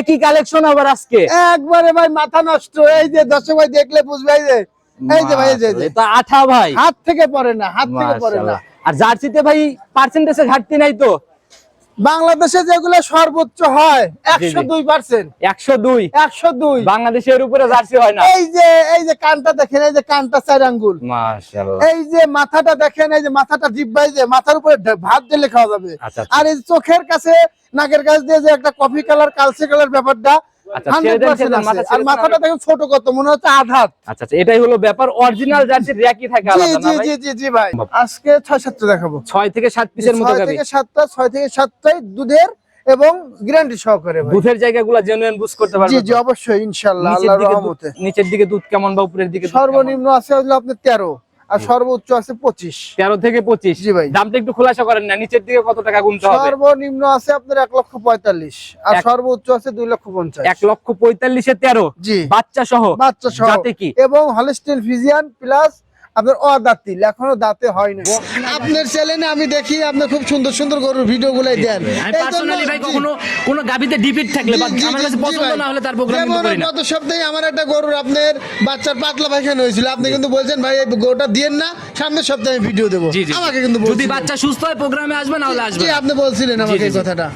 একই কালেকশন আবার আজকে? একবারে ভাই মাথা নষ্ট। এই যে দর্শক ভাই দেখলে বুঝবে এই যে এই যে ভাই এই যে, এটা আঠা ভাই। হাত থেকে পড়ে না হাত থেকে পড়ে না। আর জার্সিতে ভাই পার্সেন্টেজে ঘাটতি নাই তো? বাংলাদেশে যেগুলো সর্বোচ্চ হয় একশো দুই পার্সেন্ট একশো দুই। একশো দুই। বাংলাদেশের উপরে জার্সি হয় না। এই যে এই যে কানটা দেখেন এই যে কানটা চার আঙ্গুল। এই যে মাথাটা দেখেন এই যে মাথাটা জিব্বাই যে মাথার উপরে ভাত দিলে খাওয়া যাবে। আচ্ছা, আচ্ছা। আর এই চোখের কাছে নাকের কাছ দিয়ে যে একটা কফি কালার কালসি কালার ব্যাপারটা আচ্ছা, আর মাথাটা দেখেন ছোট কত মনে হচ্ছে আচ্ছা আচ্ছা এটাই হলো ব্যাপার। অরিজিনাল জার্সির র্যাকই থাকে আলাদা না ভাই? জি জি জি ভাই। আজকে ছয় সাতটা দেখাবো। ছয় থেকে সাত পিসের মতো থেকে সাতটা ছয় থেকে সাতটাই দুধের এবং গ্যারান্টি সহকারে। দুধের জায়গাগুলো জেনুইন বুঝ করতে জি পারবে জি অবশ্যই ইনশাল্লাহ আল্লাহর রহমতে। নিচের দিকে দুধ কেমন বা উপরের দিকে সর্বনিম্ন আছে হলো আপনার তেরো। আর সর্বোচ্চ আছে পঁচিশ। তেরো থেকে পঁচিশ। জি ভাই। দামটা একটু খোলাসা করেন না নিচের দিকে কত টাকা গুনতে হবে? সর্বনিম্ন আছে আপনার এক লক্ষ পঁয়তাল্লিশ। আর সর্বোচ্চ আছে দুই লক্ষ পঞ্চাশ। এক লক্ষ পঁয়তাল্লিশে তেরো। জি। বাচ্চা সহ বাচ্চা সহ কি? এবং হলিস্টেন ফিজিয়ান প্লাস আপনার অদাতিল এখনও দাঁতে হয় না। আপনার চ্যানেলে আমি দেখি আপনি খুব সুন্দর সুন্দর গরুর ভিডিও গুলাই দেন পার্সোনালি ভাই কখনো কোনো গাবিতে ডিপিট থাকলে বা আমার কাছে পছন্দ না হলে তার প্রোগ্রাম কিন্তু করি না। গত সপ্তাহে আমার একটা গরুর আপনার বাচ্চার পাতলা পায়খানা হয়েছিল। আপনি কিন্তু বলছেন ভাই এই গরুটা দিয়েন না সামনের সপ্তাহে আমি ভিডিও দেবো। আমাকে কিন্তু যদি। বাচ্চা সুস্থ হয় প্রোগ্রামে আসবে না হলে আসবে আপনি বলছিলেন আমাকে এই কথাটা।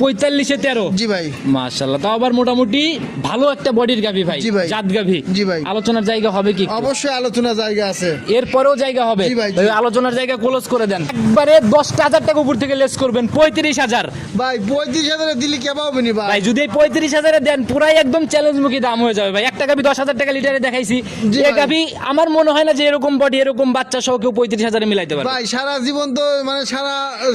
পঁয়তাল্লিশে তেরো। জি ভাই। মাশাল্লাহ তাও আবার মোটামুটি ভালো একটা বডির গাভি ভাই জি ভাই। জাত গাভি জি ভাই। আলোচনার জায়গা হবে কি অবশ্যই আলোচনা জায়গা আছে। এরপরেও জায়গা হবে। জি ভাই, আলোচনার জায়গা ক্লোজ করে দেন। একবারে দশটা হাজার টাকা উপর থেকে লেস করবেন পঁয়ত্রিশ হাজার। ভাই পঁয়ত্রিশ হাজারে দিলে কে পাবে নি ভাই? যদি এই পঁয়ত্রিশ হাজারে দেন পুরাই একদম চ্যালেঞ্জ মুখী দাম হয়ে যাবে ভাই। একটা গাভি দশ হাজার টাকা লিটারে দেখাইছি। এই গাভি আমার মনে হয় না যে এরকম বডি এরকম বাচ্চা সহ কেউ পঁয়ত্রিশ হাজারে মিলাইতে পারে ভাই সারা জীবন তো মানে সারা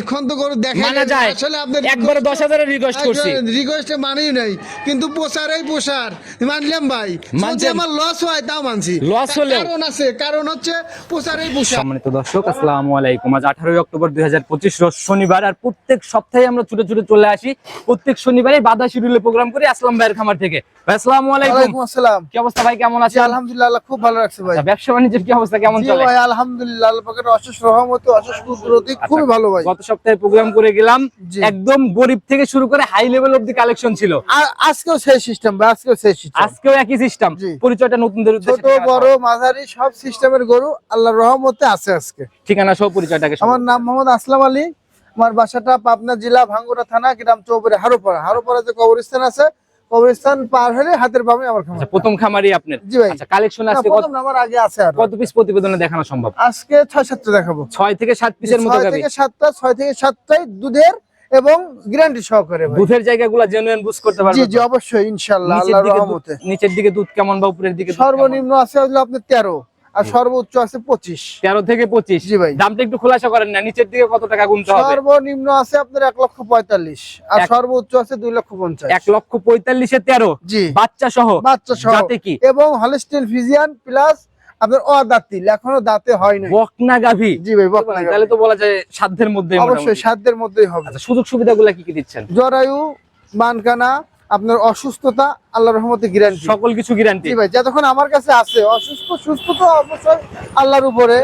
খন্ত গরু দেখা মানা যায়। আসলে আপনার একবারে দশ হাজারের রিকোয়েস্ট করছি। রিকোয়েস্টে মানেই নাই। কিন্তু পোষারই পোষার মানলাম ভাই। যদি আমার লস হয় তাও মানছি। Loss হলেও? কারণ আছে কারণ হচ্ছে পোষারই পোষার সম্মানিত দর্শক আসসালামু আলাইকুম। আজ আঠারোই অক্টোবর দুই হাজার পঁচিশ শনিবার আর প্রত্যেক সপ্তাহে আমরা ছুটে ছুটে চলে আসি। প্রত্যেক শনিবারে বাধা শিডিউলে প্রোগ্রাম করি আসলাম ভাইয়ের খামার থেকে। ভাই আসসালামু আলাইকুম। ওয়ালাইকুম আসসালাম। কি অবস্থা ভাই কেমন জি আছেন? আলহামদুলিল্লাহ খুব ভালো রাখছে ভাই। আচ্ছা, ব্যবসা বাণিজ্যের কি অবস্থা কেমন চলে? ভাই আলহামদুলিল্লাহ আল্লাহ পাকের অশেষ রহমতে অশেষ কুদরতি আচ্ছা, ভালো ভাই। গত সপ্তাহে প্রোগ্রাম করে গেলাম। একদম গরিব থেকে শুরু করে হাই লেভেল অব্দি কালেকশন ছিল। আজকেও সেই সিস্টেম ভাই আজকেও সেই সিস্টেম আজকেও একই সিস্টেম পরিচয়টা নতুনদের ছোট বড় মাঝারি সব সিস্টেমের গরু আল্লাহর রহমতে আছে আজকে। ঠিকানা সহ পরিচয়টাকে আমার নাম মোহাম্মদ আসলাম আলী। আমার বাসাটা পাবনা জেলা ভাঙ্গুরা থানা গ্রাম চৌপরে হারোপাড়া। হারোপাড়া যে কবরস্থান আছে কবরস্থান পার হলে হাতের বামে আমার খামার আচ্ছা প্রথম খামারি আপনার? জি ভাই। আচ্ছা কালেকশন আজকে কত আমার আগে আছে আর। কত পিস প্রতিবেদনে দেখানো সম্ভব? আজকে ছয় সাতটা দেখাবো। ছয় থেকে সাত পিসের মতো ছয় গাবি থেকে সাতটা ছয় থেকে সাতটাই দুধের এবং গ্যারান্টি সহকারে। দুধের জায়গাগুলো জেনুইন বুঝ করতে পারবেন জি জি অবশ্যই ইনশাল্লাহ নিচের আল্লাহর রহমতে। নিচের দিকে দুধ কেমন বা উপরের দিকে সর্বনিম্ন আছে হলো আপনার তেরো আর সর্বোচ্চ আছে পঁচিশ। তেরো থেকে পঁচিশ? জি ভাই। দামটা একটু খোলাসা করেন না নিচের দিকে কত টাকা গুনতে হবে? সর্বনিম্ন আছে আপনার এক লক্ষ পঁয়তাল্লিশ আর এক- সর্বোচ্চ আছে দুই লক্ষ পঞ্চাশ। এক লক্ষ পঁয়তাল্লিশে তেরো? জি। বাচ্চা সহ? বাচ্চা সহ। যাতে কি? এবং হলিস্টিন ফিজিয়ান প্লাস আপনার অদাতিল এখনও দাঁতে হয় না বকনা গাভি জি ভাই বকনা তাহলে তো বলা যায় সাধ্যের মধ্যে অবশ্যই সাধ্যের মধ্যেই হবে। আচ্ছা সুযোগ সুবিধাগুলো কি কি দিচ্ছেন? জরায়ু মানকানা আপনার অসুস্থতা আল্লাহ রহমতে গ্যারান্টি সকল কিছু গ্যারান্টি জি ভাই যতক্ষণ আমার কাছে আছে অসুস্থ সুস্থ তো অবশ্যই আল্লাহর উপরে।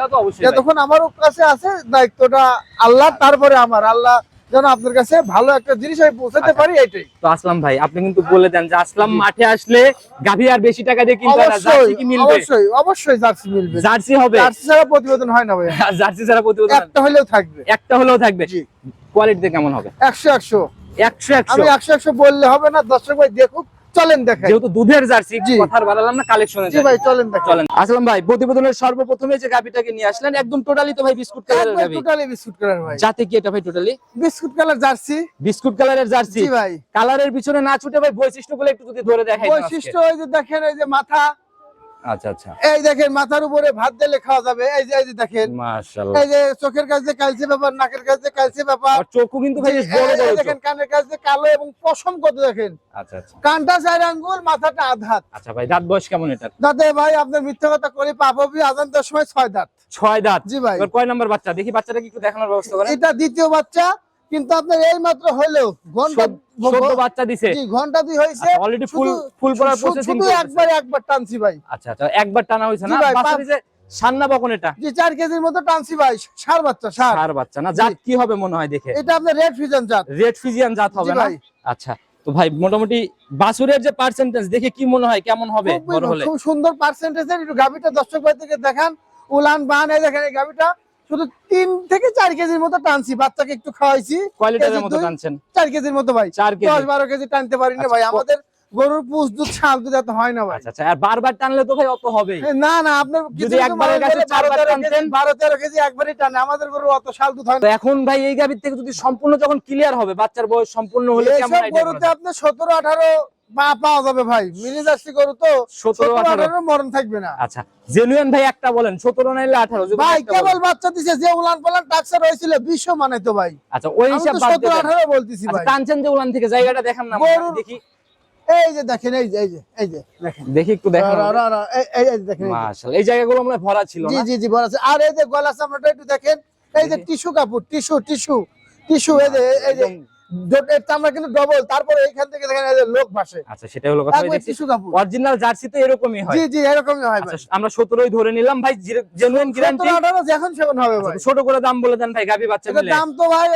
যতক্ষণ আমার কাছে আছে দায়িত্বটা আল্লাহ তারপরে আমার। আল্লাহ যেন আপনার কাছে ভালো একটা জিনিস আমি পৌঁছাতে আচ্ছা। পারি এটাই তো আসলাম ভাই আপনি কিন্তু বলে দেন যে আসলাম মাঠে আসলে গাভী আর বেশি টাকা দিয়ে কিনতে না জার্সি অবশ্যই কি মিলবে? অবশ্যই অবশ্যই জার্সি মিলবে। জার্সি হবে? জার্সি ছাড়া প্রতিবেদন হয় না ভাই জার্সি ছাড়া প্রতিবেদন একটা হলেও থাকবে। একটা হলেও থাকবে? জি। কোয়ালিটিতে কেমন হবে? একশো একশো। একশো একশো? আমি একশো একশো বললে হবে না দর্শক ভাই দেখুক। চলেন দেখাই। যেহেতু দুধের জার্সি কথার বাড়ালাম না কালেকশনের জি ভাই চলেন দেখাই। চলেন। আসলাম ভাই প্রতিবেদনের সর্বপ্রথমে যে নিয়ে আসলেন একদম টোটালি তো ভাই বিস্কুট কালারের টোটালি বিস্কুট কালার ভাই। যাতে কি এটা ভাই totally biscuit colour jersey. Biscuit কালারের জার্সি। জি ভাই। কালারের পিছনে না ছুটে ভাই বৈশিষ্ট্যগুলো একটু যদি ধরে দেখাই বৈশিষ্ট্য ওই যে দেখেন এই যে মাথা আচ্ছা আচ্ছা। এই দেখেন মাথার উপরে ভাত দিলে খাওয়া যাবে। এই যে এই যে দেখেন মাশাআল্লাহ। এই যে চোখের কাছে কালচে ব্যাপার নাকের কাছে কালচে ব্যাপার। আর চোখও কিন্তু ভাই বড় বড় দেখেন কানের কাছে কালো এবং পশম কত দেখেন। আচ্ছা আচ্ছা। কানটা চার আঙ্গুল মাথাটা আধাত আচ্ছা ভাই দাঁত বয়স কেমন এটার? দাঁতে ভাই আপনার মিথ্যা কথা করে পাবি আজান দেওয়ার সময় ছয় দাঁত। ছয় দাঁত। জি ভাই। কয় নাম্বার বাচ্চা? দেখি বাচ্চাটাকে একটু দেখানোর ব্যবস্থা করেন। এটা দ্বিতীয় বাচ্চা কিন্তু আপনার এই মাত্র হলেও ঘণ্টা বাচ্চা দিছে? জি ঘণ্টা দুই already ফুল ফুল পড়ার প্রসেসিং শুধু একবার একবার টানছি ভাই। আচ্ছা আচ্ছা একবার টানা হয়েছে না? বাচ্চা দিছে সান্না বকন এটা? জি চার কেজির মতো টানছি ভাই সার বাচ্চা সার। সার বাচ্চা না জাত কি হবে মনে হয় দেখে? এটা আপনার রেড ফিজন জাত। রেড ফিজিয়ান জাত হবে না? আচ্ছা তো ভাই মোটামুটি বাছুরের যে পার্সেন্টেজ দেখে কি মনে হয় কেমন হবে খুব- বড় হলে? খুব সুন্দর পার্সেন্টেজের একটু গাভিটা দর্শক ভাই থেকে দেখান। উলান বান এই দেখেন এই গাভিটা। শুধু তিন থেকে চার কেজির মতো টানছি বাচ্চাকে একটু খাওয়াইছি। চার কেজির মতো ভাই। দশ বারো কেজি টানতে পারি না আচ্ছা, ভাই। আমাদের গরুর পুষ দুধ ছাল দুধ এত হয় না ভাই। আচ্ছা, আচ্ছা আর বারবার টানলে তো ভাই অত হবে না না আপনার যদি একবারের কাছে কেজি একবারই টানে। আমাদের গরু অত শাল দুধ হয় না। এখন ভাই এই গাবির থেকে যদি সম্পূর্ণ যখন ক্লিয়ার হবে বাচ্চার বয়স সম্পূর্ণ হলে গরুতে আপনি 17 18 পাওয়া যাবে ভাই। মানে উলান থেকে জায়গাটা দেখি। এই যে দেখেন এই যে এই যে এই যে দেখি একটু দেখেন দেখেন এই জায়গাগুলো ভরা ছিল জি জি জি ভরা আর এই যে গলা চামড়াটা একটু দেখেন এই যে টিস্যু কাপড় টিস্যু টিস্যু টিস্যু এই যে এই যে চামড়া কিন্তু ডবল তারপরে এইখান থেকে লোক ভাসে। আচ্ছা সেটাই হলো কথা। অরিজিনাল জার্সি তো এরকমই হয়। জি জি এরকমই হয় ভাই। আচ্ছা আমরা সতেরোই ধরে নিলাম ভাই জেনুইন গ্যারান্টি সতেরো আঠারো যখন সেখন হবে ভাই। ছোট করে দাম বলে দেন ভাই গাবি বাচ্চা মিলে। দাম তো ভাই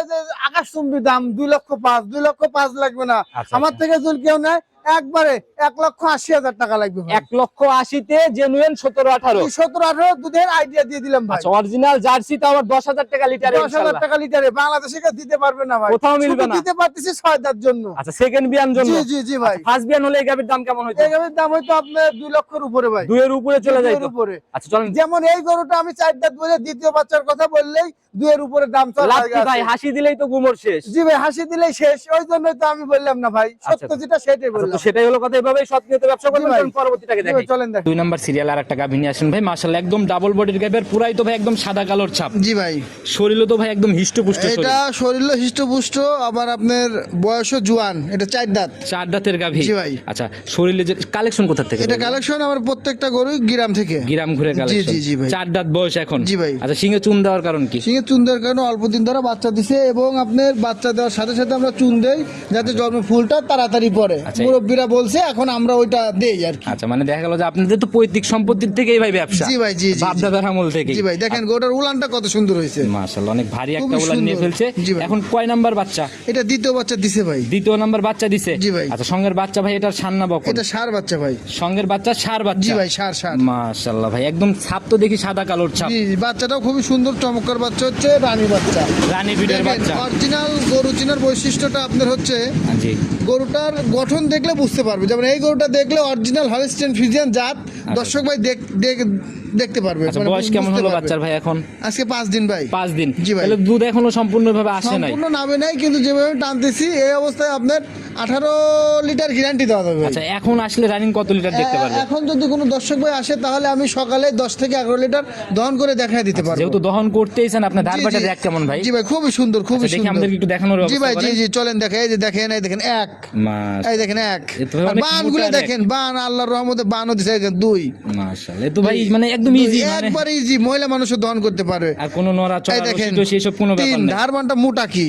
আকাশ চুম্বি দাম দুই লক্ষ পাঁচ দুই লক্ষ পাঁচ লাগবে না। আচ্ছা, আমার আচ্ছা। থেকে যদি কেউ নেয় একবারে এক লক্ষ আশি হাজার টাকা লাগবে এক লক্ষ আশিতে জেনুইন সতেরো আঠারো। সতেরো আঠারো দুধের আইডিয়া দিয়ে দিলাম ভাই। আচ্ছা অরিজিনাল জার্সি তো আবার দশ হাজার টাকা লিটারে দশ হাজার টাকা লিটারে বাংলাদেশে দিতে পারবে না ভাই। কোথাও মিলবে না। দিতে পারতেছি ছয় দাঁত জন্য। আচ্ছা সেকেন্ড বিয়ান জন্য। জি জি জি ভাই। ফার্স্ট বিয়ান হলে এই গাবির দাম কেমন হইতো? এই গাভীর দাম হয়তো আপনার দুই লক্ষের উপরে ভাই। দুইয়ের উপরে চলে যায় উপরে। আচ্ছা চলেন। যেমন এই গরুটা আমি চার দাঁত বলে দ্বিতীয় বাচ্চার কথা বললেই দুইয়ের উপরে দাম চলে কি ভাই হাসি দিলেই তো গুমর শেষ। জি ভাই হাসি দিলেই শেষ। ওই জন্যই তো আমি বললাম না ভাই। সত্য আচ্ছা। যেটা সেটাই আচ্ছা, বললাম। সেটাই হলো কথা এভাবেই সৎ নিয়তে ব্যবসা করবেন ভাই। পরবর্তীটাকে দেখি। চলেন দুই নাম্বার সিরিয়াল আর একটা গাভী নিয়ে আসেন ভাই মাশাল্লাহ একদম ডাবল বডির গাভীর পুরাই তো ভাই একদম সাদা কালোর ছাপ। জি ভাই। শরীরও তো ভাই একদম হিষ্টপুষ্ট শরীর এটা শরীর। হৃষ্টপুষ্ট আবার আপনার বয়সও জুয়ান এটা চার দাঁত। চার দাঁতের গাভী। জি ভাই। আচ্ছা শরীরে যে কালেকশন কোথা থেকে এটা কালেকশন আমার প্রত্যেকটা গরু গ্রাম থেকে। গ্রাম ঘুরে কালেকশন জি, জি, ভাই। চার দাঁত বয়স এখন। জি ভাই। আচ্ছা সিংহে চুন দেওয়ার কারণ কি? সিংহে চুন দেওয়ার কারণে অল্প দিন ধরে বাচ্চা দিছে এবং আপনার বাচ্চা দেওয়ার সাথে সাথে আমরা চুন দেই যাতে জন্ম ফুলটা তাড়াতাড়ি পড়ে। আচ্ছা। মুরব্বীরা বলছে এখন আমরা ওইটা দেই আর কি। আচ্ছা মানে দেখা গেল যে আপনাদের তো পৈতৃক সম্পত্তির থেকেই ভাই ব্যবসা। জি ভাই, জি, জি, বাপ। দাদার আমল থেকে জি ভাই দেখেন গোটার উলানটা কত সুন্দর হয়েছে। মাশাআল্লাহ অনেক ভারী একটা উলান নিয়ে ফেলছে। এখন কয় নাম্বার বাচ্চা? এটা দ্বিতীয় বাচ্চা দিছে ভাই। দ্বিতীয় নাম্বার বাচ্চা দিছে? জি ভাই। আচ্ছা সঙ্গের বাচ্চা ভাই এটার সান্না বকন? এটা সার বাচ্চা ভাই। সঙ্গের বাচ্চা সার বাচ্চা? জি ভাই সার সার। মাশাআল্লাহ ভাই একদম ছাপ তো দেখি সাদা কালোর ছাপ। জি জি, বাচ্চাটাও খুবই সুন্দর চমৎকার বাচ্চা হচ্ছে রানী বাচ্চা। রানী বিটের বাচ্চা। অরিজিনাল গরু চিনার বৈশিষ্ট্যটা আপনার হচ্ছে জি। গরুটার গঠন দেখলে বুঝতে পারবে। যেমন এই গরুটা দেখলে অরিজিনাল হলিস্টেন ফিজিয়ান জাত। দর্শক ভাই দেখ- দেখতে পারবে। আচ্ছা মানে বয়স কেমন হলো বাচ্চার ভাই এখন? আজকে পাঁচ দিন ভাই। পাঁচ দিন। জি ভাই। দুধ এখনও সম্পূর্ণভাবে আসে নাই? সম্পূর্ণ নামে নাই কিন্তু যেভাবে টানতেছি এই অবস্থায় আপনার আঠারো লিটার গ্যারান্টি দেওয়া যাবে। আচ্ছা এখন আসলে রানিং কত লিটার দেখতে পারবে? এখন যদি কোনো দর্শক ভাই আসে তাহলে আমি সকালে দশ থেকে এগারো লিটার দহন করে দেখাই দিতে পারব। যেহেতু দহন করতেইছেন আপনার ধার বাটা দেখ কেমন ভাই? জি ভাই খুবই সুন্দর খুবই আচ্ছা, সুন্দর। আমাদেরকে একটু দেখানোর জি ভাই জি জি চলেন দেখেন এই যে দেখেন এই দেখেন এক। এই দেখেন এক। এ তো অনেক বানগুলো দেখেন বান আল্লাহর রহমতে বানও দিছে দুই। মাশাআল্লাহ তো ভাই মানে একদম ইজি মানে একবার ইজি মহিলা মানুষও দহন করতে পারবে আর কোনো নড়া এই চড়া দেখেন সেসব কোনো ব্যাপার না ধারবানটা ধার বানটা মোটা কি।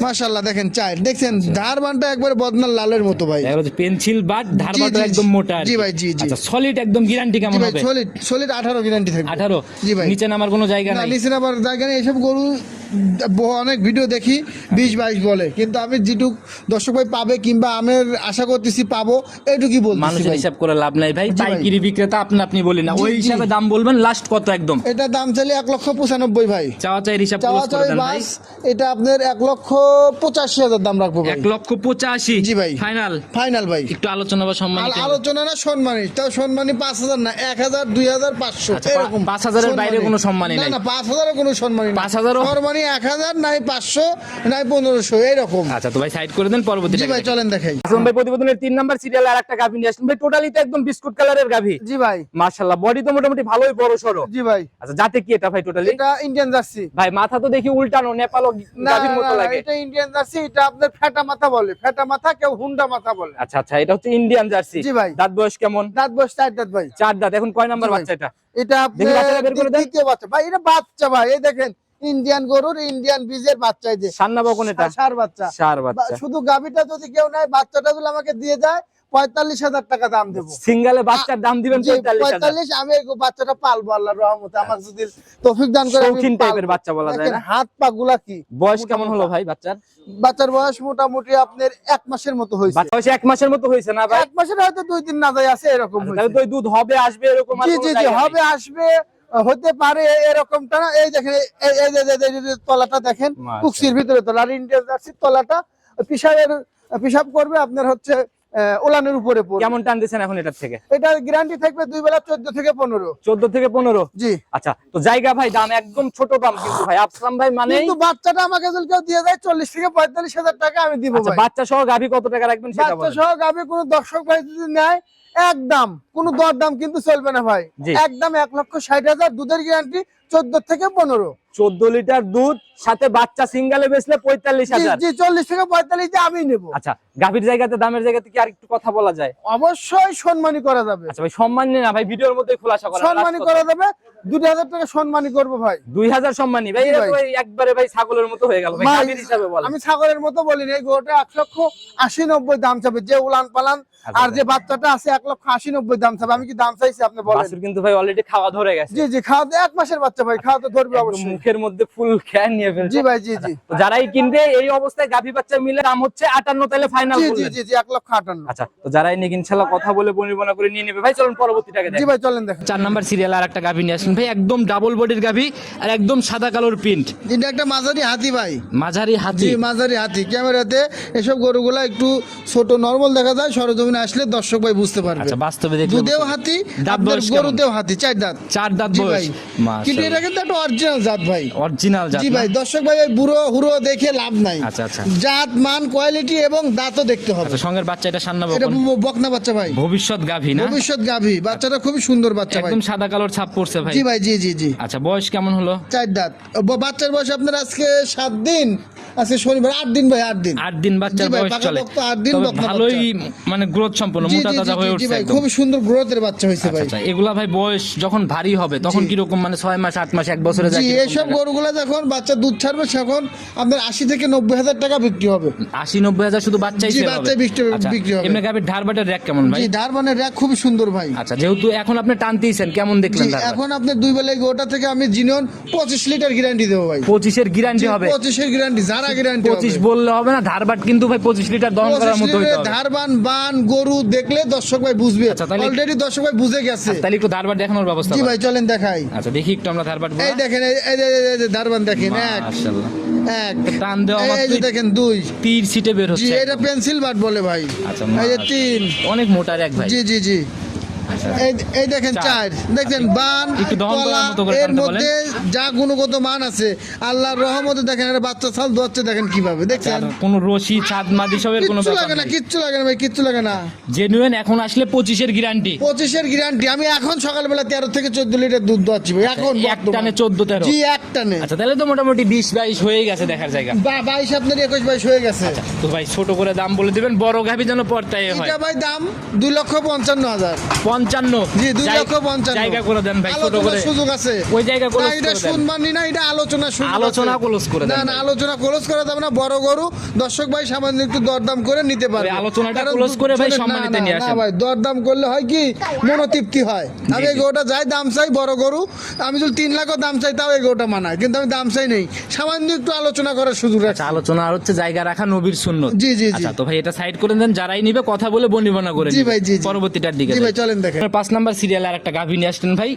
মাশাআল্লাহ দেখেন চার দেখছেন ধার বানটা একবার বদনার লালের মতো ভাই। পেন্সিল বাট ধার জি, একদম মোটা জি ভাই, জি, জি। আচ্ছা সলিড একদম গ্যারান্টি কেমন ভাই হবে? সলিড সলিড আঠারো গ্যারান্টি থাকবে। 18 জি ভাই। নিচে নামার কোনো জায়গা না নাই? নিচে আবার জায়গা নেই এসব গরু ব- অনেক ভিডিও দেখি বিশ বাইশ বলে। কিন্তু আমি যেটুক দর্শক ভাই পাবে কিংবা আমের আশা করতেছি পাবো এইটুকুই বলতেছি মানুষের ভাই। হিসাব করে লাভ নাই ভাই। পাইকারি বিক্রেতা আপনি আপনি বলি না। ওই হিসাবে দাম বলবেন লাস্ট কত একদম? এটা দাম চাইলে এক লক্ষ পঁচানব্বই ভাই। চাওয়া চাই হিসাব চাওয়া চাই দেন ভাই। বাস এটা আপনার এক লক্ষ লক্ষ পঁচাশি হাজার দাম রাখব এক লক্ষ পঁচাশি। জি ভাই। ফাইনাল ফাইনাল ভাই। একটু আলোচনা বা সম্মান আলোচনা না সম্মানী তাও সম্মানী পাঁচ হাজার না এক হাজার দুই হাজার পাঁচশো আচ্ছা, এরকম। পাঁচ হাজারের বাইরে কোনো সম্মানী না না পাঁচ হাজারও কোনো সম্মানী পাঁচ হাজারও? সম্মানী এক হাজার নাই পাঁচশো নাই পনেরোশো এরকম। আচ্ছা তো ভাই সাইড করে দেন পরবর্তী জি ভাই চলেন দেখাই। ভাই প্রতিবেদনের তিন নাম্বার সিরিয়াল আর একটা গাভি নিয়ে আসলেন ভাই টোটালি তো একদম বিস্কুট কালারের গাভি। জি ভাই। মার্শাল্লাহ বডি তো মোটামুটি ভালোই বড় সড়ো জি ভাই। আচ্ছা যাতে কি এটা ভাই টোটালি এটা ইন্ডিয়ান জার্সি। ভাই মাথা তো দেখি উল্টানো নেপাল গাভির মতো না, এটা ইন্ডিয়ান জার্সি এটা আপনার ফেটা মাথা বলে। ফেটা মাথা কেউ হুন্ডা মাথা বলে। আচ্ছা আচ্ছা এটা হচ্ছে ইন্ডিয়ান জার্সি জি ভাই। দাঁত বয়স কেমন? দাঁত বয়স চার দাঁত ভাই। চার দাঁত। এখন কয় নাম্বার বাচ্চা এটা। দ্বিতীয় বাচ্চা। ভাই এটা বাচ্চা ভাই। এই দেখেন ইন্ডিয়ান গরুর ইন্ডিয়ান বীজের বাচ্চা এই যে। সান্না বকন এটা? সার বাচ্চা। সার বাচ্চা। শুধু গাভিটা যদি কেউ নাই বাচ্চাটা যদি আমাকে দিয়ে যায় পঁয়তাল্লিশ হাজার টাকা দাম দেবো। সিঙ্গালে বাচ্চার দাম দিবেন পঁয়তাল্লিশ আমি বাচ্চাটা পালবো রহমতে। আমার যদি তৌফিক দান করে শৌখিন টাইপের বাচ্চা বলা যায় হাত পা গুলা কি? বয়স কেমন। হলো ভাই বাচ্চার? বাচ্চার বয়স মোটামুটি আপনার এক মাসের মতো হয়েছে। এক মাসের মতো হয়েছে না ভাই? এক মাসের হয়তো দুই দিন না যায় আছে এরকম আচ্ছা, তাহলে তো দুধ হবে আসবে এরকম জি জি জি হবে আসবে হতে পারে এরকমটা না। এই দেখেন এই তলাটা দেখেন। কুকসির ভিতরে তলা আর ইন্ডিয়ান জার্সির তলাটা পিসাবের পিসাব করবে আপনার হচ্ছে ওলানের উপরে কেমন টান দিচ্ছেন এখন এটার থেকে? এটার গ্যারান্টি থাকবে দুই বেলা চোদ্দ থেকে পনেরো। চোদ্দ থেকে পনেরো? জি। আচ্ছা তো জায়গা ভাই দাম একদম ছোট দাম কিন্তু ভাই। আফসাম ভাই মানে কিন্তু বাচ্চাটা আমাকে যদি কেউ দিয়ে দেয় চল্লিশ থেকে পঁয়তাল্লিশ হাজার টাকা আমি দিব আচ্ছা বাচ্চা সহ গাভি কত টাকা রাখবেন বাচ্চা সহ গাভি কোনো দর্শক ভাই যদি নেয় একদম কোনো দর দাম কিন্তু চলবে না ভাই। একদম এক লক্ষ ষাট হাজার দুধের গ্যারান্টি চোদ্দ থেকে পনেরো। চোদ্দ লিটার দুধ সাথে বাচ্চা সিঙ্গালে বেচলে পঁয়তাল্লিশ হাজার। চল্লিশ থেকে পঁয়তাল্লিশ আমি নেব। আচ্ছা গাভীর জায়গাতে দামের জায়গাতে কি আর একটু কথা বলা যায়? অবশ্যই সম্মানী করা যাবে। আচ্ছা ভাই সম্মান না ভাই ভিডিওর মধ্যে খোলাসা করা সম্মানী করা যাবে। দুই হাজার টাকা সম্মানী করব ভাই। দুই হাজার সম্মানী ভাই জি এটা তো ভাই। ভাই একবারে ভাই ছাগলের মতো হয়ে গেল ভাই ভাই, গাভীর হিসাবে বলেন। আমি ছাগলের মতো বলিনি এই গরুটা এক লক্ষ আশি নব্বই দাম চাবে যে উলান পালান আচ্ছা, আর যে বাচ্চাটা আছে এক লক্ষ আশি নব্বই দাম চাবে। আমি কি দাম চাইছি আপনি বলেন? কিন্তু ভাই অলরেডি খাওয়া ধরে গেছে। জি জি খাওয়া এক মাসের বাচ্চা ভাই খাওয়া তো ধরবে অবশ্যই। মুখের মধ্যে ফুল খেয়ে নিয়ে ফেলছে। জি ভাই জি জি। যারাই কিনবে এই অবস্থায় গাভী বাচ্চা মিলে দাম হচ্ছে আটান্ন তাহলে ফাইনাল জি জি জি জি এক লক্ষ আটান্ন। আচ্ছা তো যারাই নিয়ে ইনশাল্লাহ কথা বলে বনিবনা করে নিয়ে নেবে। ভাই চলুন পরবর্তীটাকে জি ভাই চলেন দেখেন। চার নাম্বার সিরিয়াল আর একটা গাভি নিয়ে আসেন। ভাই একদম ডাবল বডির গাভি আর একদম সাদা কালোর প্রিন্ট এটা একটা মাঝারি হাতি ভাই। মাঝারি হাতি? জি মাঝারি হাতি। ক্যামেরাতে এসব গরুগুলা একটু ছোট নরমাল দেখা যায়। সরজমিনে আসলে দর্শক ভাই বুঝতে পারবে। আচ্ছা বাস্তবে দেখলে দুধেও হাতি দাঁত গরুতেও হাতি চার দাঁত। চার দাঁত বয়স। ভাই। কিন্তু এটা কিন্তু একটা অরিজিনাল জাত ভাই। অরিজিনাল জাত জি ভাই দর্শক ভাই ওই বুড়ো হুড়ো দেখে লাভ নাই। আচ্ছা, আচ্ছা। জাত মান কোয়ালিটি এবং দাঁতও দেখতে হবে। আচ্ছা সঙ্গের বাচ্চা এটা সান্না এটা বকনা। বাচ্চা ভাই। ভবিষ্যৎ গাভি না? ভবিষ্যৎ গাভী। বাচ্চাটা সুন্দর বাচ্চা ভাই। একদম সাদা কালোর ছাপ পড়ছে ভাই। জি ভাই জি জি জি। আচ্ছা বয়স কেমন হলো? চার দাঁত। বাচ্চার বয়স আপনার আজকে সাত দিন আজকে শনিবার আট দিন ভাই আট দিন। আট দিন বাচ্চার বয়স চলে। আট দিন ভালোই মানে গ্রোথ সম্পন্ন মোটা তাজা হয়ে উঠছে ভাই একদম। সুন্দর গ্রোথের বাচ্চা হয়েছে ভাই। আচ্ছা এগুলা ভাই বয়স যখন ভারী হবে তখন জি। কীরকম মানে ছয় মাস আট মাস এক বছরে যায় এইসব টাকা? গরুগুলা যখন বাচ্চা দুধ ছাড়বে তখন আপনার আশি থেকে নব্বই হাজার টাকা বিক্রি হবে। আশি নব্বই হাজার শুধু বাচ্চাই জি, sale বাচ্চাই বিক্রি- আচ্ছা, বিক্রি হবে। এমনি গাভীর র্যাক কেমন ভাই? জি ধারবানের র্যাক খুবই সুন্দর ভাই। আচ্ছা যেহেতু এখন আপনি টানতেইছেন কেমন জি দেখলেন ধারবাট? এখন আপনার দুই বেলায় গোটা থেকে আমি জিনিয়ন পঁচিশ লিটার গ্যারান্টি দেবো ভাই। পঁচিশের গ্যারান্টি হবে? পঁচিশের গ্যারান্টি যারা গ্যারান্টি পঁচিশ বললে হবে না ধারবাট কিন্তু ভাই পঁচিশ লিটার দহন করার মতো হইতে হবে। ধারবান বান গরু দেখলে দর্শক ভাই বুঝবে। আচ্ছা, তাহলে- অলরেডি দর্শক ভাই বুঝে গেছে। তাহলে একটু ধারবাট দেখানোর ব্যবস্থা জি করেন। ভাই চলেন দেখাই। আচ্ছা দেখি একটু আমরা ধারবাট এই দেখেন এই- এই যে- দেখেন এক এক। টান দেওয়া এই- এই যে দেখেন দুই। তীর সিটে বের হচ্ছে। এটা পেন্সিল বাট বলে ভাই। আচ্ছা এই যে তিন। অনেক মোটা এক ভাই। জি জি জি। আচ্ছা। এই দেখেন চার। দেখছেন বান এর মধ্যে যা গুণগত মান আছে আল্লাহর রহমতে দেখেন এটা বাচ্চা দোয়াচ্ছে দেখেন কীভাবে দেখছেন? কোনো রশি ছাদ মাদি সবের কোনো লাগে না কিচ্ছু লাগে না ভাই কিচ্ছু লাগে না। জেনুইন এখন আসলে পঁচিশের গ্যারান্টি পঁচিশের গ্যারান্টি আমি এখন সকালবেলা তেরো থেকে চোদ্দ লিটার দুধ দোয়াচ্ছি ভাই এখন এক টানে চোদ্দ তেরো। জি এক টানে। আচ্ছা তাহলে তো মোটামুটি বিশ বাইশ হয়ে গেছে দেখার জায়গা। বা- বাইশ আপনার একুশ বাইশ হয়ে গেছে। তো ভাই ছোট করে দাম বলে দিবেন বড় গাভি যেন পর্তায় হয়। এটা ভাই দাম দুই লক্ষ পঞ্চান্ন হাজার। পঞ্চান্ন। জায়গা করে দেন ভাই ছোট করে। সুযোগ আছে। ওই জায়গা এটা শুনবানি না এটা আলোচনা আলোচনা close করে দেন না না আলোচনা ক্লোজ করা যাবে না বড় গরু। দর্শক ভাই সামান্য একটু দরদাম করে নিতে পারবে। আলোচনাটা close করে ভাই সম্মানিত নিয়ে না ভাই দরদাম করলে হয় কি মনোতৃপ্তি হয়। আমি এই গরুটা যাই দাম চাই বড় গরু। আমি যদি তিন লাখও দাম চাই তাও এই গরুটা মানায়। কিন্তু আমি দাম চাই নেই। সামান্য একটু আলোচনা করার সুযোগ আছে। আচ্ছা আলোচনা আর হচ্ছে জায়গা রাখা নবীর শূন্য জি, জি, জি। আচ্ছা তো ভাই এটা সাইড করে দেন যারাই নিবে কথা বলে বনিবনা করে জি। ভাই, জি, জি। পরবর্তীটার দিকে জি ভাই, চলেন দেখেন। পাঁচ নাম্বার সিরিয়াল আর একটা গাভী নিয়ে ভাই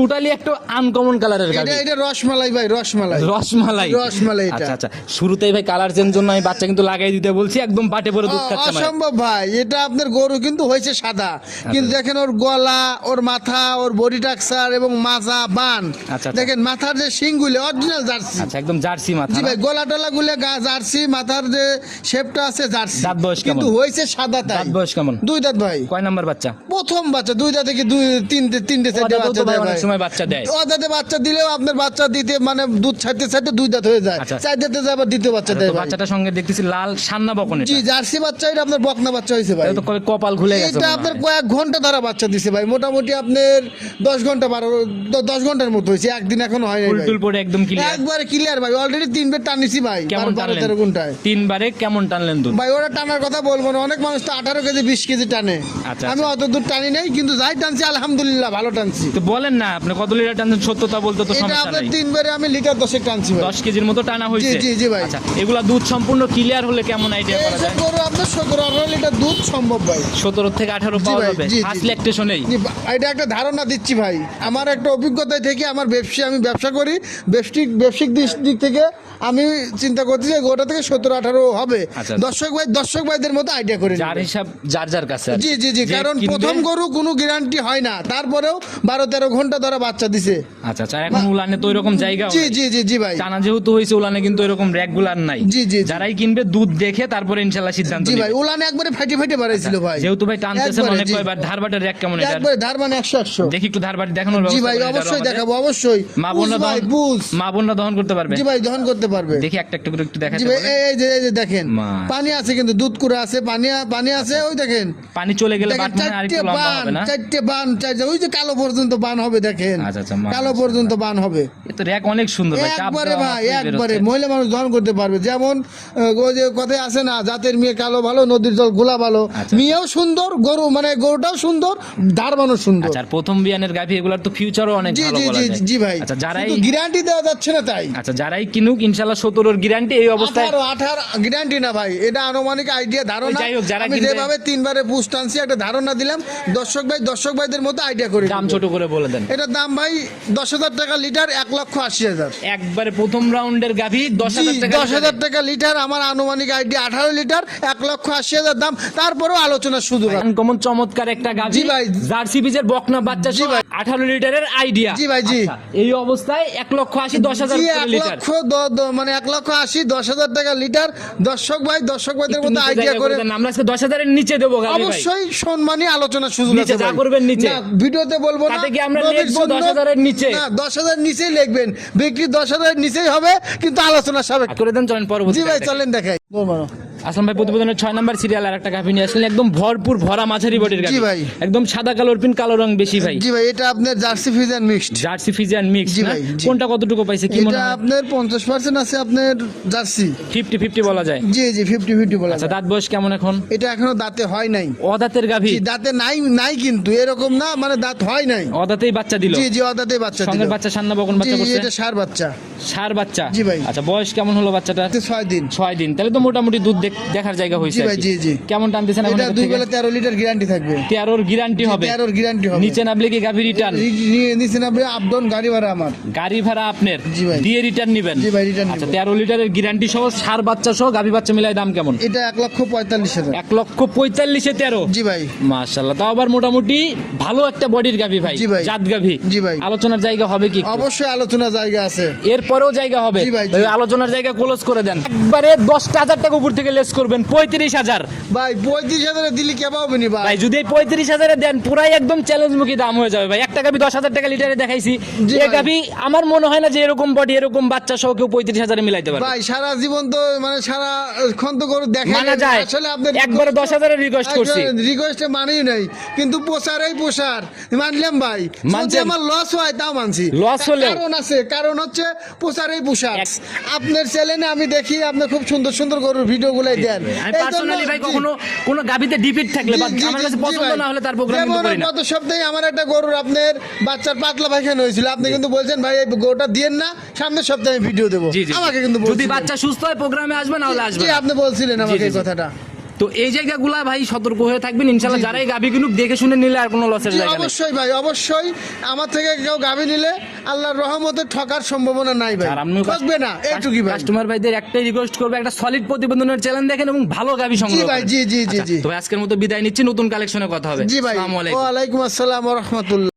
টোটালি একটা আনকমন কালারের গাড়ি। এটা এটা রসমালাই ভাই রসমালাই। রসমালাই। রসমালাই এটা। আচ্ছা আচ্ছা। শুরুতেই ভাই কালার চেঞ্জ জন্য আমি বাচ্চা কিন্তু লাগাই দিতে বলছি একদম পাটে পরে দুধ খাচ্ছে অসম্ভব ভাই এটা আপনার গরু কিন্তু হয়েছে সাদা। কিন্তু দেখেন ওর গলা ওর মাথা ওর বডি টাকচার এবং মাজা বান। আচ্ছা, আচ্ছা। দেখেন মাথার যে শিংগুলি অরিজিনাল জার্সি। আচ্ছা একদম জার্সি মাথা জি ভাই গলা টলা গুলে জার্সি মাথার যে শেপটা আছে জার্সি। দাঁত বয়স কেমন? কিন্তু হয়েছে সাদা তাই। দাঁত বয়স কেমন? দুই দাঁত ভাই। কয় নাম্বার বাচ্চা? প্রথম বাচ্চা দুই দাঁত থেকে দুই তিনটে তিনটে চারটে বাচ্চা দেয় ভাই। সময় বাচ্চা দেয়? ও দাঁতে বাচ্চা দিলেও আপনার বাচ্চা দিতে মানে দুধ ছাড়তে ছাড়তে দুই দাঁত হয়ে যায়। আচ্ছা। চার দাঁতে যায় আবার দ্বিতীয় বাচ্চা দেয় ভাই। বাচ্চাটার সঙ্গে দেখতেছি লাল সান্না বকন জি জার্সি বাচ্চা এটা আপনার বকনা বাচ্চা হয়েছে ভাই। এটা তো কপাল খুলে গেছে এটা আপনার কয়েক ঘণ্টা ধরা বাচ্চা দিছে ভাই। মোটামুটি আপনার দশ ঘণ্টা বারো দ- দশ ঘণ্টার মতো হয়েছে। একদিন এখনও হয় নাই পরে একদম ক্লিয়ার একবারে ক্লিয়ার ভাই। অলরেডি তিন বের টানিছি ভাই। কেমন বারো- তেরো ঘন্টায়। তিনবারে কেমন টানলেন দুধ? ভাই ওরা টানার কথা বলব না। অনেক মানুষ তো আঠারো কেজি বিশ কেজি টানে। আচ্ছা, আমি অত দূর টানি নাই কিন্তু যাই টানছি আলহামদুলিল্লাহ ভালো টানছি। তো বলেন না আপনি কত লিটার টানছেন? সত্যতা বলতে তো সমস্যা নাই। তিনবারে আমি লিটার দশেক টানছি ভাই। দশ কেজির মতো টানা হয়েছে? জি, জি, ভাই। আচ্ছা এগুলা দুধ সম্পূর্ণ ক্লিয়ার হলে কেমন আইডিয়া করা যায়? গরু আপনার সতেরো আঠারো লিটার দুধ সম্ভব ভাই। সতেরো থেকে আঠারো জি পাওয়া ভাই, যাবে। ফার্স্ট ল্যাকটেশনেই এটা একটা ধারণা দিচ্ছি ভাই। আমার একটা অভিজ্ঞতা থেকে আমার ব্যবসা আমি ব্যবসা করি ব্যবসায়িক ব্যবসায়িক দিক দিক থেকে আমি চিন্তা করছি যে গোটা থেকে সতেরো আঠারো হবে। আচ্ছা। দর্শক ভাই দর্শক ভাইদের মতো আইডিয়া করে যার হিসাব যার যার কাছে জি জি জি কারণ প্রথম গরু কোনো গ্যারান্টি হয় না। তারপরেও বারো তেরো ঘণ্টা ধরে বাচ্চা দিছে। আচ্ছা আচ্ছা এখন উলানে তো এরকম জায়গা জি জি জি জি ভাই। টানা যেহেতু হয়েছে উলানে কিন্তু এরকম রেগুলার নাই। জি, জি। যারাই কিনবে দুধ দেখে তারপরে ইনশাল্লাহ সিদ্ধান্ত জি ভাই উলানে একবারে ফাইটে ফাইটে বাড়াইছিল ভাই। যেহেতু ভাই একবারে, অনেক কয়বার ধারবাটের র্যাক কেমন এটা? একবারে ধার মানে দেখি একটু ধারবাটি দেখানোর জি ভাই অবশ্যই দেখাবো অবশ্যই। মা বোনরা মা বোনরা দহন করতে পারবে। জি ভাই দহন করতে পারবে। দেখি একটা একটা করে একটু দেখাতে জি? এই- যে এই যে দেখেন পানি আছে কিন্তু দুধ কুড়া আছে পানি পানি আছে ওই দেখেন। পানি চলে গেলে বাট মনে আরেকটু লম্বা হবে না? চারটে বান চারটে ওই যে কালো পর্যন্ত বান হবে দেখেন। আচ্ছা, আচ্ছা, কালো পর্যন্ত বান হবে। এ তো র্যাক অনেক সুন্দর ভাই একবারে ভাই একবারে। মহিলা মানুষ দহন করতে পারবে। যেমন ওই যে কথায় আছে না জাতের মেয়ে কালো ভালো নদীর জল গোলা ভালো। আচ্ছা। মেয়েও সুন্দর গরু মানে গরুটাও সুন্দর ধার মানুষ সুন্দর। আচ্ছা প্রথম বিয়ানের গাভি এগুলার তো ফিউচারও অনেক জি ভালো জি বলা জি যায়। জি ভাই। আচ্ছা যারাই গ্যারান্টি দেওয়া যাচ্ছে না তাই। আচ্ছা যারাই কিনুক ইনশাল্লাহ সতেরোর গ্যারান্টি এই অবস্থায় আঠারো গ্যারান্টি না ভাই। এটা আনুমানিক আইডিয়া ধারণা। যাই হোক, যারা আমি যেভাবে তিনবারে বুস্ট আনছি একটা ধারণা দিলাম। দর্শক ভাই দর্শক ভাইদের মতো আইডিয়া করে দাম ছোট করে বলে দেন। এটার দাম ভাই দশ হাজার টাকা লিটার এক লক্ষ আশি হাজার। একবারে প্রথম রাউন্ডের গাভি দশ হাজার টাকা দশ হাজার টাকা লিটার আমার আনুমানিক আইডিয়া আঠারো লিটার এক লক্ষ আশি হাজার দাম। তারপরেও সুযোগ আছে। আনকমন চমৎকার একটা গাভি। ভাই। জার্সি বীজের বকনা বাচ্চা জি ভাই। আঠারো লিটারের আইডিয়া জি ভাই, জি। এই অবস্থায় এক লক্ষ আশি দশ হাজার লিটার। লক্ষ মানে এক লক্ষ আশি দশ হাজার টাকা লিটার। দর্শক ভাই দর্শক ভাইদের মধ্যে আইডিয়া করে আমরা আজকে দশ হাজারের নিচে দেবো অবশ্যই সম্মানী আলোচনা সুযোগ নিচে আছে যা করবেন নিচে। ভিডিওতে বলব না। তাতে কি আমরা লিখব দশ হাজারের নিচে? না দশ হাজার নিচেই লিখবেন। বিক্রি দশ হাজারের নিচেই হবে কিন্তু আলোচনা সাবেক করে দেন চলেন পরবর্তী জি ভাই চলেন দেখাই। আসলাম ভাই প্রতিবেদনের ছয় নাম্বার সিরিয়াল আর একটা গাভি নিয়ে আসলেন একদম ভরপুর ভরা মাঝারি বডির গাভি জি ভাই। একদম সাদা কালোর পিন কালো রং বেশি ভাই। জি ভাই এটা আপনার জার্সি ফিজান মিক্সড জার্সি ফিজিয়ান মিক্স জি ভাই, কোনটা কতটুকু পাইছে কি মনে এটা আপনার পঞ্চাশ পার্সেন্ট আছে আপনার জার্সি। ফিফটি ফিফটি বলা যায়। জি জি ফিফটি ফিফটি বলা আচ্ছা যায়। দাঁত বয়স কেমন এখন? এটা এখনও দাঁতে হয় নাই। অদাতের গাভি? জি দাঁতে নাই নাই কিন্তু এরকম না মানে দাঁত হয় নাই। অদাতেই বাচ্চা দিল? জি জি অদাতে বাচ্চা দিল। সঙ্গের বাচ্চা সান্না বকন জি বাচ্চা জি, করছে? এটা সার বাচ্চা। সার বাচ্চা? জি ভাই। আচ্ছা বয়স কেমন হলো বাচ্চাটা এতে ছয় দিন। ছয় দিন। তাহলে তো মোটামুটি দুধ দেখার জায়গা হয়েছে জি। জি। কেমন টানতেছেন এটা দুই বেলা তেরো লিটার গ্যারান্টি থাকবে। তেরোর গ্যারান্টি হবে। তেরোর গ্যারান্টি হবে। নিচে নামলে কি গাভি রিটার্ন নিচে গাড়ি ভাড়া আমার। গাড়ি ভাড়া আপনার? দিয়ে রিটার্ন নিবেন? জি ভাই, return আচ্ছা নিবো। তেরো লিটারের গ্যারান্টি সহ সার বাচ্চা সহ গাভি বাচ্চা মিলাই দাম কেমন? এটা এক লক্ষ পঁয়তাল্লিশ হাজার। এক লক্ষ পঁয়তাল্লিশে তেরো? জি ভাই। মাশাল্লাহ তাও আবার মোটামুটি ভালো একটা বডির গাভি ভাই জাত গাভি। জি ভাই। আলোচনার জায়গা হবে কি অবশ্যই আলোচনা জায়গা আছে। এরপরেও জায়গা হবে। আলোচনার জায়গা ক্লোজ করে দেন। একবারে দশটা হাজার টাকা উপর থেকে লেস করবেন পঁয়ত্রিশ হাজার। ভাই পঁয়ত্রিশ হাজারে দিলি কে পাবো নি ভাই? ভাই যদি এই পঁয়ত্রিশ হাজারে দেন পুরাই একদম চ্যালেঞ্জ মুখী দাম হয়ে যাবে ভাই। এক টাকা দশ হাজার টাকা লিটারে দেখাইছি। গাভি আমার মনে হয় না যে এরকম বডি এরকম বাচ্চা সহ কেউ পঁয়ত্রিশ হাজারে মিলাইতে পারে ভাই সারা জীবন তো মানে সারা খন্ত করে দেখা মানা যায়। আসলে আপনার একবারে দশ হাজারের রিকোয়েস্ট করছি। রিকোয়েস্টে মানেই নাই। কিন্তু পোষারই পোষার মানলাম ভাই। যদি মানছেন? আমার লস হয় তাও মানছি। Loss হলেও? কারণ আছে কারণ হচ্ছে পোষার এক- আপনার চ্যানেলে আমি দেখি আপনি খুব সুন্দর সুন্দর গরুর ভিডিও গুলাই দেন। আমি পার্সোনালি ভাই কখনো কোনো গাবিতে ডিপিট থাকলে বা আমার কাছে পছন্দ না হলে তার প্রোগ্রাম কিন্তু করি না। গত সপ্তাহে আমার একটা গরুর আপনার বাচ্চার পাতলা পায়খানা হয়েছিল। আপনি কিন্তু বলছেন ভাই এই গরুটা দিয়েন না সামনের সপ্তাহে ভিডিও দেবো। আমাকে কিন্তু যদি। বাচ্চা সুস্থ হয় প্রোগ্রামে আসবে না হলে আসবে আপনি বলছিলেন আমাকে এই কথাটা। তো এই জায়গাগুলা ভাই সতর্ক হয়ে থাকবেন। ইনশাল্লাহ যারাই গাভি কিনুক দেখে শুনে নিলে আর কোনো লসের জায়গা নেই। অবশ্যই ভাই অবশ্যই। আমার থেকে কেউ গাভি নিলে আল্লাহর রহমতে ঠকার সম্ভাবনা নাই ভাই। ঠকবে না এইটুকুই ভাই। কাস্টমার ভাইদের একটাই রিকোয়েস্ট করবে একটা সলিড প্রতিবেদনের চ্যানেল দেখেন এবং ভালো গাভি সংগ্রহ জি ভাই জি জি জি আচ্ছা, জি। তবে আজকের মতো বিদায় নিচ্ছি নতুন কালেকশনে কথা হবে। জি ভাই আসসালামু আলাইকুম। আসসালাম রহমতুল্লাহ।